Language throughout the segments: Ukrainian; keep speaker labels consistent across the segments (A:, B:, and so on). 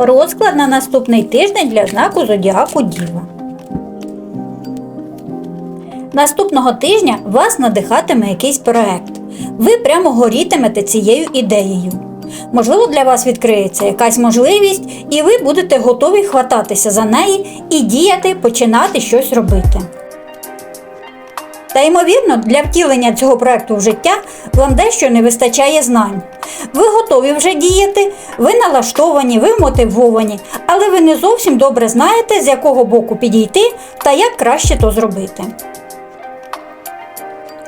A: Розклад на наступний тиждень для знаку Зодіаку Діва. Наступного тижня вас надихатиме якийсь проект. Ви прямо горітимете цією ідеєю. Можливо, для вас відкриється якась можливість, і ви будете готові хвататися за неї і діяти, починати щось робити. Та ймовірно, для втілення цього проекту в життя вам дещо не вистачає знань. Ви готові вже діяти, ви налаштовані, ви мотивовані, але ви не зовсім добре знаєте, з якого боку підійти та як краще то зробити.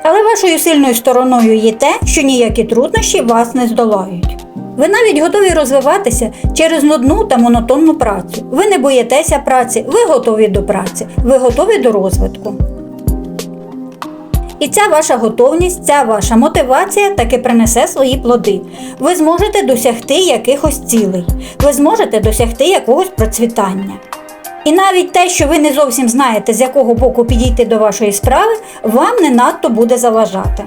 A: Але вашою сильною стороною є те, що ніякі труднощі вас не здолають. Ви навіть готові розвиватися через нудну та монотонну працю. Ви не боїтеся праці, ви готові до праці, ви готові до розвитку. І ця ваша готовність, ця ваша мотивація таки принесе свої плоди. Ви зможете досягти якихось цілей, ви зможете досягти якогось процвітання. І навіть те, що ви не зовсім знаєте, з якого боку підійти до вашої справи, вам не надто буде заважати.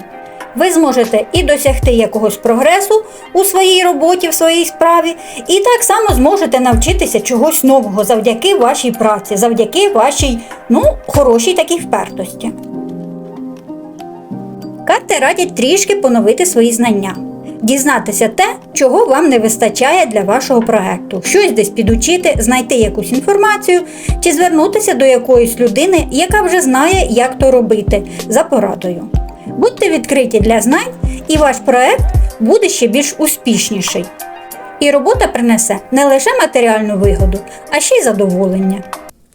A: Ви зможете і досягти якогось прогресу у своїй роботі, в своїй справі, і так само зможете навчитися чогось нового завдяки вашій праці, завдяки вашій, ну, хорошій такій впертості. Карти радять трішки поновити свої знання, дізнатися те, чого вам не вистачає для вашого проекту, щось десь підучити, знайти якусь інформацію чи звернутися до якоїсь людини, яка вже знає, як то робити, за порадою. Будьте відкриті для знань, і ваш проект буде ще більш успішніший. І робота принесе не лише матеріальну вигоду, а ще й задоволення.